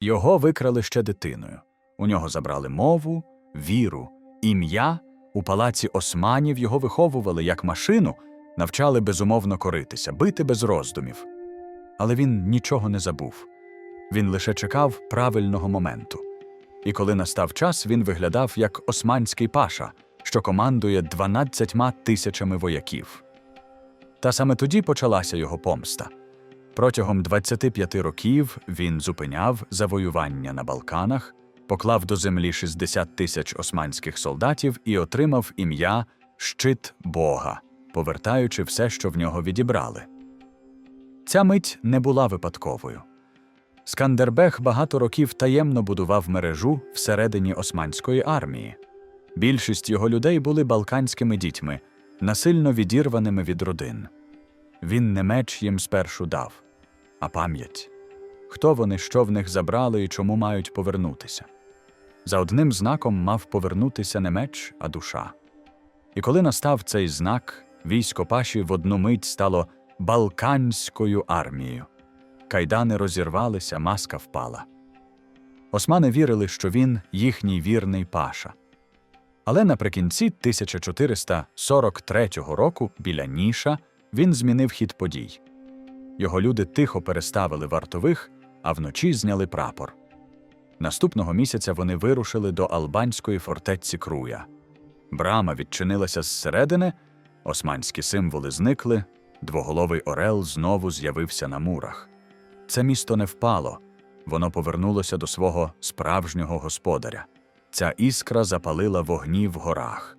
Його викрали ще дитиною. У нього забрали мову, віру, ім'я. У палаці османів його виховували як машину, навчали безумовно коритися, бити без роздумів. Але він нічого не забув. Він лише чекав правильного моменту. І коли настав час, він виглядав як османський паша, що командує 12 тисячами вояків. Та саме тоді почалася його помста. Протягом 25 років він зупиняв завоювання на Балканах, поклав до землі 60 тисяч османських солдатів і отримав ім'я Щит Бога, повертаючи все, що в нього відібрали. Ця мить не була випадковою. Скандербег багато років таємно будував мережу всередині османської армії. Більшість його людей були балканськими дітьми, насильно відірваними від родин. Він не меч їм спершу дав, а пам'ять. Хто вони, що в них забрали і чому мають повернутися? За одним знаком мав повернутися не меч, а душа. І коли настав цей знак, військо паші в одну мить стало Балканською армією. Кайдани розірвалися, маска впала. Османи вірили, що він їхній вірний паша. Але наприкінці 1443 року біля Ніша він змінив хід подій. Його люди тихо переставили вартових, а вночі зняли прапор. Наступного місяця вони вирушили до албанської фортеці Круя. Брама відчинилася зсередини, османські символи зникли, двоголовий орел знову з'явився на мурах. Це місто не впало, воно повернулося до свого справжнього господаря. Ця іскра запалила вогні в горах.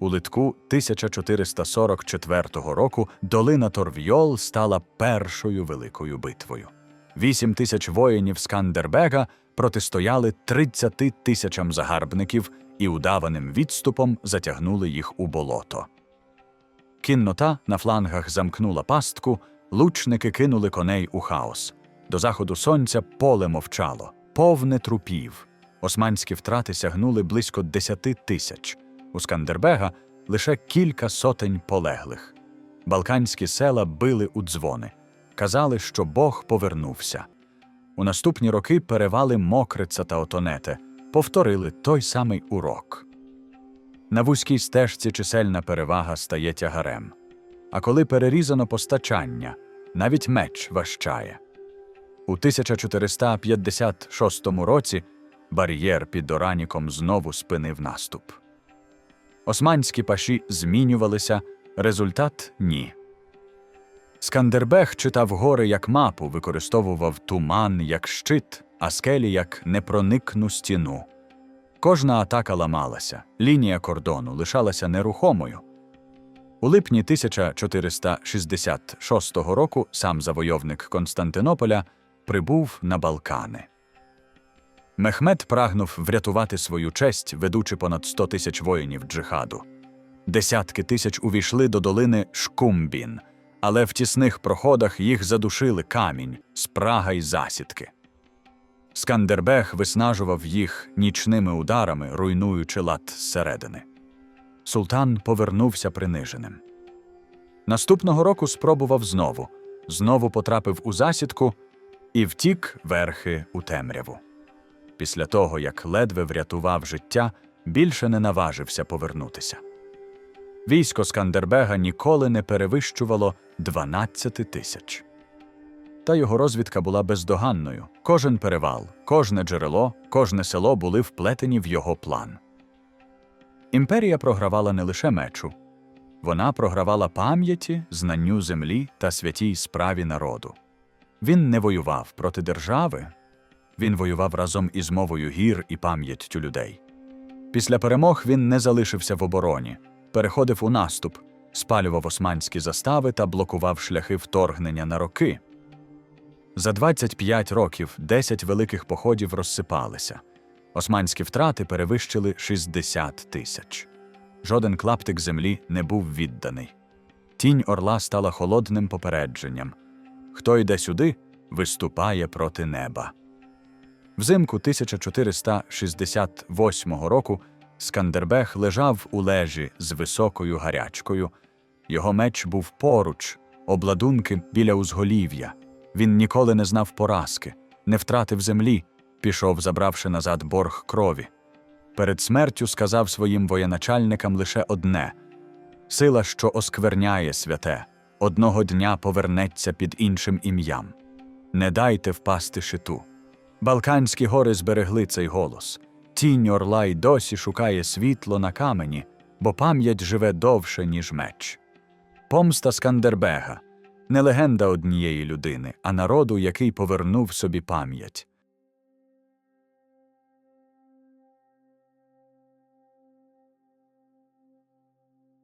У литку 1444 року долина Торвйол стала першою великою битвою. Вісім тисяч воїнів Скандербега протистояли 30 тисячам загарбників і удаваним відступом затягнули їх у болото. Кіннота на флангах замкнула пастку, лучники кинули коней у хаос. До заходу сонця поле мовчало, повне трупів. Османські втрати сягнули близько 10 тисяч. У Скандербега лише кілька сотень полеглих. Балканські села били у дзвони, казали, що Бог повернувся. У наступні роки перевали Мокриця та Отонете повторили той самий урок. На вузькій стежці чисельна перевага стає тягарем. А коли перерізано постачання, навіть меч важчає. У 1456 році бар'єр під Ораніком знову спинив наступ. Османські паші змінювалися, результат ні. Скандербег читав гори як мапу, використовував туман як щит, а скелі як непроникну стіну. Кожна атака ламалася, лінія кордону лишалася нерухомою. У липні 1466 року сам завойовник Константинополя прибув на Балкани. Мехмед прагнув врятувати свою честь, ведучи понад 100 тисяч воїнів джихаду. Десятки тисяч увійшли до долини Шкумбін, але в тісних проходах їх задушили камінь, спрага й засідки. Скандербег виснажував їх нічними ударами, руйнуючи лад зсередини. Султан повернувся приниженим. Наступного року спробував знову, знову потрапив у засідку і втік верхи у темряву. Після того, як ледве врятував життя, більше не наважився повернутися. Військо Скандербега ніколи не перевищувало 12 тисяч. Та його розвідка була бездоганною. Кожен перевал, кожне джерело, кожне село були вплетені в його план. Імперія програвала не лише мечу, вона програвала пам'яті, знанню землі та святій справі народу. Він не воював проти держави, він воював разом із мовою гір і пам'яттю людей. Після перемог він не залишився в обороні, переходив у наступ, спалював османські застави та блокував шляхи вторгнення на роки. За 25 років 10 великих походів розсипалися. Османські втрати перевищили 60 тисяч. Жоден клаптик землі не був відданий. Тінь орла стала холодним попередженням. Хто йде сюди, виступає проти неба. Взимку 1468 року Скандербег лежав у лежі з високою гарячкою. Його меч був поруч, обладунки біля узголів'я. Він ніколи не знав поразки, не втратив землі, пішов, забравши назад борг крові. Перед смертю сказав своїм воєначальникам лише одне сила, що оскверняє святе, одного дня повернеться під іншим ім'ям. Не дайте впасти шиту. Балканські гори зберегли цей голос. Тінь орла й досі шукає світло на камені, бо пам'ять живе довше, ніж меч. Помста Скандербега не легенда однієї людини, а народу, який повернув собі пам'ять.